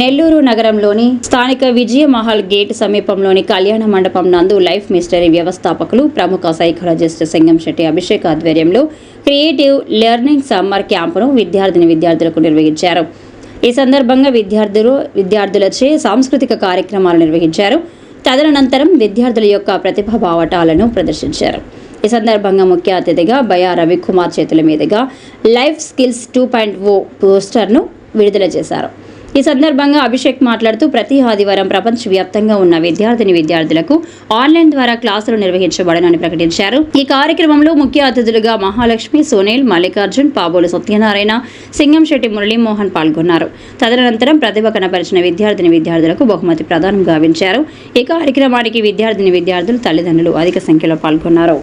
నెల్లూరు నగరంలోని స్థానిక విజయ మహల్ గేట్ సమీపంలోని కళ్యాణ మండపం నందు లైఫ్ మిస్టరీ వ్యవస్థాపకులు ప్రముఖ సైకాలజిస్ట్ సింగంశెట్టి అభిషేక్ ఆధ్వర్యంలో క్రియేటివ్ లెర్నింగ్ సమ్మర్ క్యాంపును విద్యార్థిని విద్యార్థులకు నిర్వహించారు. ఈ సందర్భంగా విద్యార్థులు విద్యార్థులచే సాంస్కృతిక కార్యక్రమాలు నిర్వహించారు. తదనంతరం విద్యార్థుల యొక్క ప్రతిభా భావటాలను ప్రదర్శించారు. ఈ సందర్భంగా ముఖ్య అతిథిగా బయా రవికుమార్ చేతుల మీదుగా life skills two point O పోస్టర్ను విడుదల చేశారు. ఈ సందర్భంగా అభిషేక్ మాట్లాడుతూ ప్రతి ఆదివారం ప్రపంచవ్యాప్తంగా ఉన్న విద్యార్థిని విద్యార్థులకు ఆన్లైన్ ద్వారా క్లాసులు నిర్వహించబడనని ప్రకటించారు. ఈ కార్యక్రమంలో ముఖ్య అతిథులుగా మహాలక్ష్మి సునీల్ మల్లికార్జున్ పాబోలు సత్యనారాయణ సింగంశెట్టి మురళీమోహన్ పాల్గొన్నారు. తదనంతరం ప్రతిభ కనపరిచిన విద్యార్థిని విద్యార్థులకు బహుమతి ప్రదానం గావించారు. ఈ కార్యక్రమానికి విద్యార్థిని విద్యార్థులు తల్లిదండ్రులు అధిక సంఖ్యలో పాల్గొన్నారు.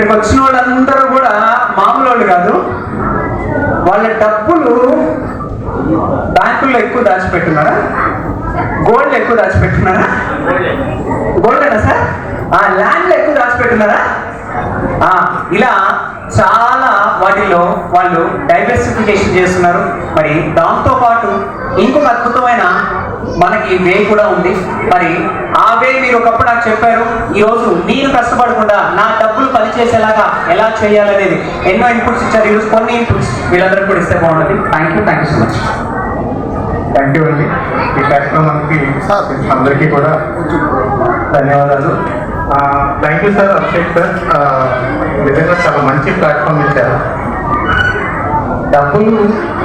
ఇక్కడికి వచ్చిన వాళ్ళందరూ కూడా మామూలు వాళ్ళు కాదు. వాళ్ళ డబ్బులు బ్యాంకుల్లో ఎక్కువ దాచిపెట్టున్నారా? గోల్డ్ ఎక్కువ దాచిపెట్టున్నారా? గోల్డేనా సార్? ఆ ల్యాండ్లు ఎక్కువ దాచిపెట్టున్నారా? ఆ, ఇలా చాలా వాటిల్లో వాళ్ళు డైవర్సిఫికేషన్ చేస్తున్నారు. మరి దాంతో పాటు ఇంకొక అద్భుతమైన మనకి వే కూడా ఉంది. మరి ఆ వే మీరు ఒకప్పుడు నాకు చెప్పారు ఈ రోజు నేను కష్టపడకుండా నా డబ్బులు పనిచేసేలాగా ఎలా చేయాలనేది ఎన్నో ఇన్పుట్స్ ఇచ్చారు. ఈరోజు కొన్ని ఇన్పుట్స్ వీళ్ళందరూ కూడా ఇస్తే బాగుంటుంది. Thank you thank you so much thank you అండి ఈ కార్యక్రమానికి అందరికీ కూడా ధన్యవాదాలు. Thank you sir Abhishek sir నిజంగా చాలా మంచి ప్లాట్ఫామ్ ఇచ్చారు డబ్బులు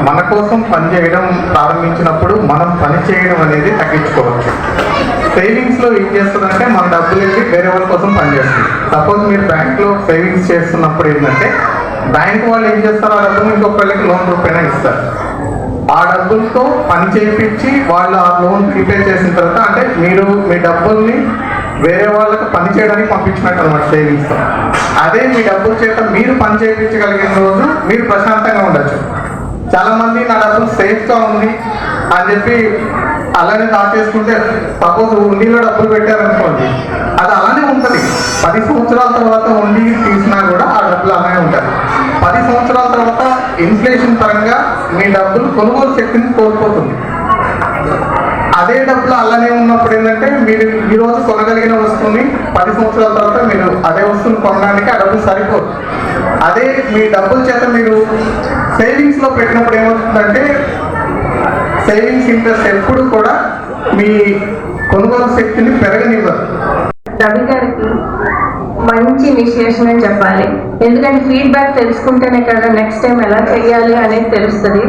మన కోసం పని చేయడం ప్రారంభించినప్పుడు మనం పని చేయడం అనేది తగ్గించుకోవచ్చు. సేవింగ్స్లో ఏం చేస్తుందంటే మన డబ్బులు వెళ్ళి వేరే వాళ్ళ కోసం పనిచేస్తుంది సపోజ్ మీరు బ్యాంక్లో సేవింగ్స్ చేస్తున్నప్పుడు ఏంటంటే బ్యాంక్ వాళ్ళు ఏం చేస్తారు? ఆ డబ్బులు ఇంకొకళ్ళకి లోన్ రూపాయన ఇస్తారు. ఆ డబ్బులతో పని చేయించి వాళ్ళు ఆ లోన్ ప్రిపేర్ చేసిన తర్వాత అంటే మీరు మీ డబ్బుల్ని వేరే వాళ్ళకి పని చేయడానికి పంపించినట్టు అనమాట సేవింగ్స్ అదే మీ డబ్బుల చేత మీరు పని చేయించగలిగిన రోజు మీరు ప్రశాంతంగా ఉండొచ్చు. చాలా మంది నా డబ్బులు సేఫ్గా ఉంది అని చెప్పి అలానే దాచేసుకుంటే సపోజ్ ఉండిలో డబ్బులు పెట్టారనుకోండి అది అలానే ఉంటుంది. పది సంవత్సరాల తర్వాత ఉండి తీసినా కూడా ఆ డబ్బులు అలానే ఉంటాయి. పది సంవత్సరాల తర్వాత ఇన్ఫ్లేషన్ పరంగా మీ డబ్బులు కొనుగోలు శక్తిని కోల్పోతుంది. అదే డబ్బులు అలానే ఉన్నప్పుడు ఏంటంటే మీరు ఈ రోజు కొనగలిగిన వస్తువుని పది సంవత్సరాల తర్వాత మీరు అదే వస్తువుని కొనడానికి ఆ డబ్బులు సరిపోదు. అదే మీ డబ్బుల చేత మీరు సేవింగ్స్లో పెట్టినప్పుడు ఏమవుతుందంటే సేవింగ్స్ ఇంట్రెస్ట్ ఎప్పుడు కూడా మీ కొనుగోలు శక్తిని పెరగనివ్వదు. రవి గారికి మంచి విశ్లేషణ చెప్పాలి. ఎందుకంటే ఫీడ్బ్యాక్ తెలుసుకుంటేనే కదా నెక్స్ట్ టైం ఎలా చేయాలి అనేది తెలుస్తుంది.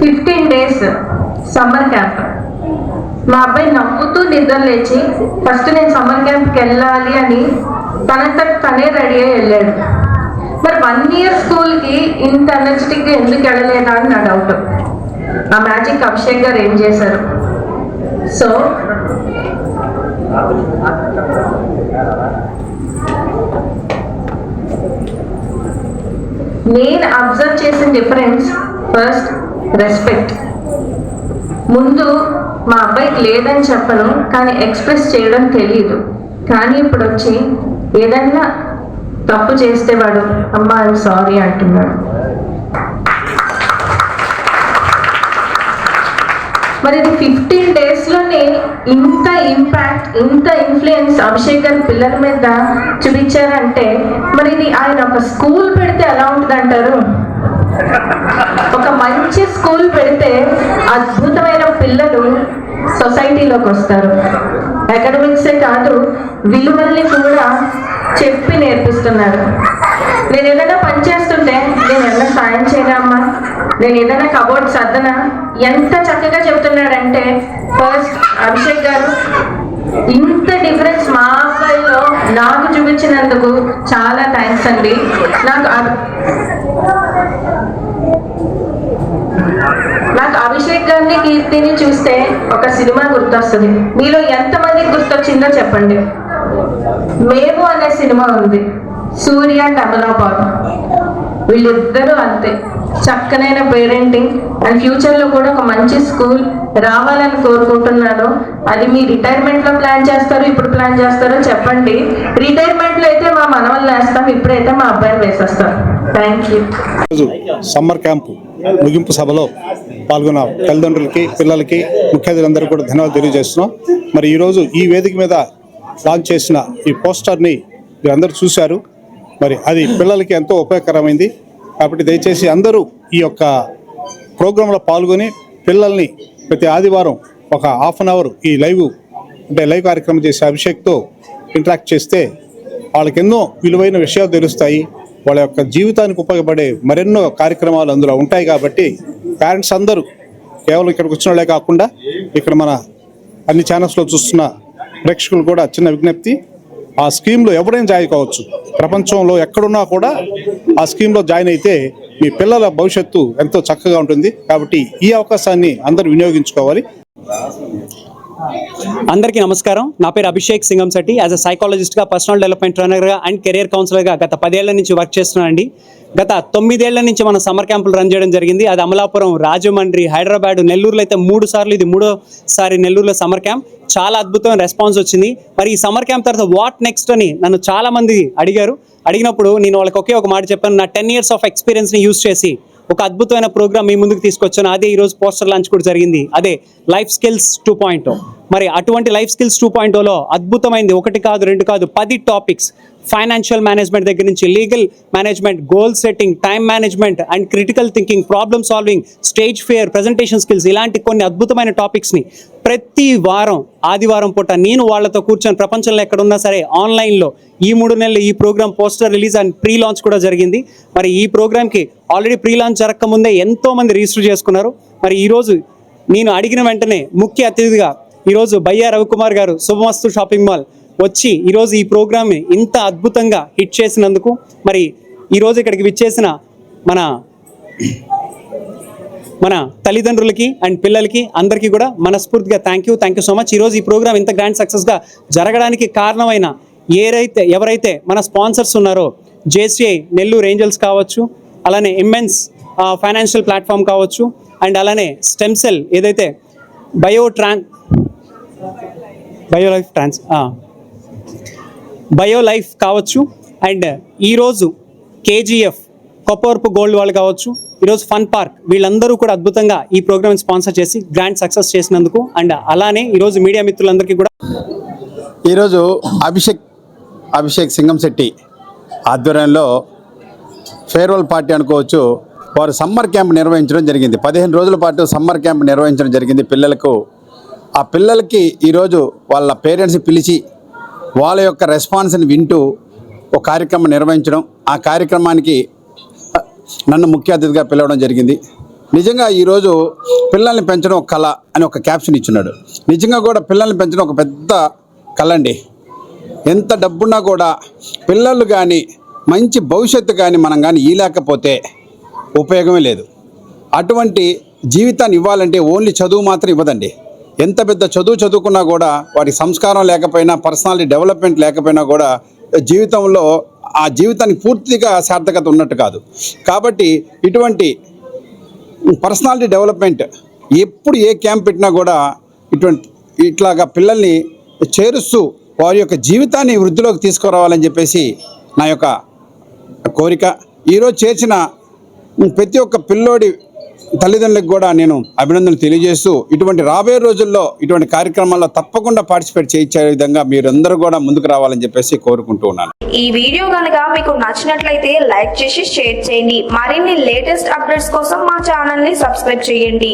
ఫిఫ్టీన్ డేస్ సమ్మర్ క్యాంప్ మా అబ్బాయి నవ్వుతూ నిద్ర లేచి ఫస్ట్ నేను సమ్మర్ క్యాంప్కి వెళ్ళాలి అని తనంత తనే రెడీ అయ్యి వెళ్ళాడు. మరి వన్ ఇయర్ స్కూల్కి ఇంత ఎనర్జెటిక్గా ఎందుకు వెళ్ళలేదా? అని నా డౌట్ ఆ మ్యాజిక్ అభిషేక్ గారు ఏం చేశారు? సో నేను అబ్జర్వ్ చేసిన డిఫరెన్స్ ఫస్ట్ రెస్పెక్ట్. ముందు మా అబ్బాయికి లేదని చెప్పను కానీ ఎక్స్ప్రెస్ చేయడం తెలియదు కానీ ఇప్పుడు వచ్చి ఏదన్నా తప్పు చేస్తే వాడు అమ్మా ఐమ్ సారీ అంటున్నాడు. మరి ఇది ఫిఫ్టీన్ డేస్లోనే ఇంత ఇంపాక్ట్ ఇంత ఇన్ఫ్లుయెన్స్ అభిషేక్ గారి పిల్లల మీద చూపించారంటే మరి ఇది ఆయన ఒక స్కూల్ పెడితే ఎలా ఉంటుంది అంటారు మంచి స్కూల్ పెడితే అద్భుతమైన పిల్లలు సొసైటీలోకి వస్తారు. అకాడమిక్సే కాదు విలువల్ని కూడా చెప్పి నేర్పిస్తున్నారు. నేను ఏదైనా పని చేస్తుంటే నేను ఏదైనా సాయం చేయనా అమ్మా? నేను ఏదైనా కబోర్డ్ సర్దనా? ఎంత చక్కగా చెబుతున్నాడంటే ఫస్ట్ అభిషేక్ గారు ఇంత డిఫరెన్స్ మా అబ్బాయిలో నాకు చూపించినందుకు చాలా థ్యాంక్స్ అండి. నాకు నాకు అభిషేక్ గారిని కీర్తిని చూస్తే ఒక సినిమా గుర్తొస్తుంది. మీలో ఎంతమందికి గుర్తొచ్చిందో చెప్పండి. మేము అనే సినిమా ఉంది. సూర్య అండ్ వీళ్ళిద్దరూ అంతే. చక్కనైన పేరెంటింగ్. అండ్ ఫ్యూచర్లో కూడా ఒక మంచి స్కూల్ రావాలని కోరుకుంటున్నాను. అది మీ రిటైర్మెంట్లో ప్లాన్ చేస్తారో ఇప్పుడు ప్లాన్ చేస్తారో చెప్పండి. రిటైర్మెంట్లో అయితే మా మనవల్ని వేస్తాం. ఇప్పుడైతే మా అబ్బాయిని వేసేస్తాం. Thank you summer camp. ముగింపు సభలో పాల్గొన్న తల్లిదండ్రులకి పిల్లలకి ముఖ్య కూడా ధన్యవాదాలు తెలియజేస్తున్నాం. మరి ఈరోజు ఈ వేదిక మీద లాంచ్ చేసిన ఈ పోస్టర్ని మీరందరూ చూశారు. మరి అది పిల్లలకి ఎంతో ఉపయోగకరమైంది. కాబట్టి దయచేసి అందరూ ఈ యొక్క ప్రోగ్రాంలో పాల్గొని పిల్లల్ని ప్రతి ఆదివారం ఒక హాఫ్ అన్ అవర్ ఈ లైవ్ అంటే లైవ్ కార్యక్రమం చేసే అభిషేక్తో ఇంటరాక్ట్ చేస్తే వాళ్ళకి ఎన్నో విలువైన విషయాలు తెలుస్తాయి. వాళ్ళ యొక్క జీవితానికి ఉపయోగపడే మరెన్నో కార్యక్రమాలు అందులో ఉంటాయి కాబట్టి పేరెంట్స్ అందరూ కేవలం ఇక్కడికి వచ్చిన వాళ్ళే కాకుండా ఇక్కడ మన అన్ని ఛానల్స్లో చూస్తున్న ప్రేక్షకులు కూడా చిన్న విజ్ఞప్తి ఆ స్కీమ్లో ఎవరైనా జాయిన్ కావచ్చు. ప్రపంచంలో ఎక్కడున్నా కూడా ఆ స్కీమ్లో జాయిన్ అయితే మీ పిల్లల భవిష్యత్తు ఎంతో చక్కగా ఉంటుంది కాబట్టి ఈ అవకాశాన్ని అందరూ వినియోగించుకోవాలి. అందరికీ నమస్కారం. నా పేరు అభిషేక్ సింగం శెట్టి. యాజ్ అ సైకాలజిస్ట్గా పర్సనల్ డెవలప్మెంట్ ట్రైనర్గా అండ్ కెరియర్ కౌన్సిలర్గా గత పదేళ్ళ నుంచి వర్క్ చేస్తున్నానండి. గత తొమ్మిదేళ్ళ నుంచి మనం సమ్మర్ క్యాంపులు రన్ చేయడం జరిగింది. అది అమలాపురం రాజమండ్రి హైదరాబాద్ నెల్లూరులో అయితే మూడు సార్లు ఇది మూడోసారి నెల్లూరులో సమ్మర్ క్యాంప్ చాలా అద్భుతమైన రెస్పాన్స్ వచ్చింది. మరి ఈ సమ్మర్ క్యాంప్ తర్వాత వాట్ నెక్స్ట్ అని నన్ను చాలామంది అడిగారు. అడిగినప్పుడు నేను వాళ్ళకి ఒకే ఒక మాట చెప్పాను. నా టెన్ ఇయర్స్ ఆఫ్ ఎక్స్పీరియన్స్ని యూస్ చేసి ఒక అద్భుతమైన ప్రోగ్రామ్ మీ ముందుకు తీసుకొచ్చాను. అదే ఈరోజు పోస్టర్ లాంచ్ కూడా జరిగింది. అదే లైఫ్ స్కిల్స్ టూ పాయింట్ మరి అటువంటి లైఫ్ స్కిల్స్ టూ పాయింట్లో అద్భుతమైంది. ఒకటి కాదు రెండు కాదు పది టాపిక్స్. ఫైనాన్షియల్ మేనేజ్మెంట్ దగ్గర నుంచి legal management goal setting time management and critical thinking problem solving stage fear presentation skills ఇలాంటి కొన్ని అద్భుతమైన టాపిక్స్ని ప్రతి వారం ఆదివారం పూట నేను వాళ్ళతో కూర్చొని ప్రపంచంలో ఎక్కడున్నా సరే ఆన్లైన్లో ఈ మూడు నెలలు ఈ programme poster release and pre launch కూడా జరిగింది. మరి ఈ ప్రోగ్రామ్కి ఆల్రెడీ ప్రీ లాంచ్ జరగకముందే ఎంతో మంది రిజిస్టర్ చేసుకున్నారు. మరి ఈరోజు నేను అడిగిన వెంటనే ముఖ్య అతిథిగా ఈరోజు బయ్యా రవికుమార్ గారు శుభమస్తు షాపింగ్ మాల్ వచ్చి ఈరోజు ఈ ప్రోగ్రామ్ని ఇంత అద్భుతంగా హిట్ చేసినందుకు మరి ఈరోజు ఇక్కడికి విచ్చేసిన మన మన తల్లిదండ్రులకి అండ్ పిల్లలకి అందరికీ కూడా మనస్ఫూర్తిగా thank you thank you so much ఈరోజు ఈ ప్రోగ్రామ్ ఇంత గ్రాండ్ సక్సెస్గా జరగడానికి కారణమైన ఏరైతే ఎవరైతే మన స్పాన్సర్స్ ఉన్నారో జేసీఐ నెల్లూరు ఏంజల్స్ కావచ్చు అలానే ఇమ్మెన్స్ ఫైనాన్షియల్ ప్లాట్ఫామ్ కావచ్చు అండ్ అలానే స్టెమ్ సెల్ ఏదైతే bio tran bio life trans bio life కావచ్చు అండ్ ఈరోజు కేజీఎఫ్ కొప్పవరపు గోల్డ్ వాళ్ళు కావచ్చు ఈరోజు ఫన్ పార్క్ వీళ్ళందరూ కూడా అద్భుతంగా ఈ ప్రోగ్రామ్ స్పాన్సర్ చేసి గ్రాండ్ సక్సెస్ చేసినందుకు అండ్ అలానే ఈరోజు మీడియా మిత్రులందరికీ కూడా. ఈరోజు అభిషేక్ అభిషేక్ సింగంశెట్టి ఆధ్వర్యంలో ఫేర్వెల్ పార్టీ అనుకోవచ్చు వారు సమ్మర్ క్యాంప్ నిర్వహించడం జరిగింది. పదిహేను రోజుల పాటు సమ్మర్ క్యాంప్ నిర్వహించడం జరిగింది పిల్లలకు. ఆ పిల్లలకి ఈరోజు వాళ్ళ పేరెంట్స్ని పిలిచి వాళ్ళ యొక్క రెస్పాన్స్ని వింటూ ఒక కార్యక్రమం నిర్వహించడం. ఆ కార్యక్రమానికి నన్ను ముఖ్య అతిథిగా పిలవడం జరిగింది. నిజంగా ఈరోజు పిల్లల్ని పెంచడం ఒక కళ అని ఒక క్యాప్షన్ ఇచ్చున్నాడు. నిజంగా కూడా పిల్లల్ని పెంచడం ఒక పెద్ద కళ అండి ఎంత డబ్బున్నా కూడా పిల్లలు కానీ మంచి భవిష్యత్తు కానీ మనం కానీ ఇయలేకపోతే ఉపయోగమే లేదు. అటువంటి జీవితాన్ని ఇవ్వాలంటే ఓన్లీ చదువు మాత్రం ఇవ్వదండి. ఎంత పెద్ద చదువు చదువుకున్నా కూడా వాటి సంస్కారం లేకపోయినా పర్సనాలిటీ డెవలప్మెంట్ లేకపోయినా కూడా జీవితంలో ఆ జీవితానికి పూర్తిగా సార్థకత ఉన్నట్టు కాదు. కాబట్టి ఇటువంటి పర్సనాలిటీ డెవలప్మెంట్ ఎప్పుడు ఏ క్యాంప్ పెట్టినా కూడా ఇటువంటి ఇట్లాగా పిల్లల్ని చేరుస్తూ వారి యొక్క జీవితాన్ని వృద్ధిలోకి తీసుకురావాలని చెప్పేసి నా యొక్క కోరిక. ఈరోజు చేర్చిన ప్రతి ఒక్క పిల్లోడి తల్లిదండ్రులకు కూడా నేను అభినందనలు తెలియజేస్తూ ఇటువంటి రాబోయే రోజుల్లో ఇటువంటి కార్యక్రమాల్లో తప్పకుండా పార్టిసిపేట్ చేయించే విధంగా మీరందరూ కూడా ముందుకు రావాలని చెప్పేసి కోరుకుంటూ ఉన్నాను. ఈ వీడియో కనుక మీకు నచ్చినట్లయితే లైక్ చేసి షేర్ చేయండి. మరిన్ని లేటెస్ట్ అప్డేట్స్ కోసం మా ఛానల్ని సబ్స్క్రైబ్ చేయండి.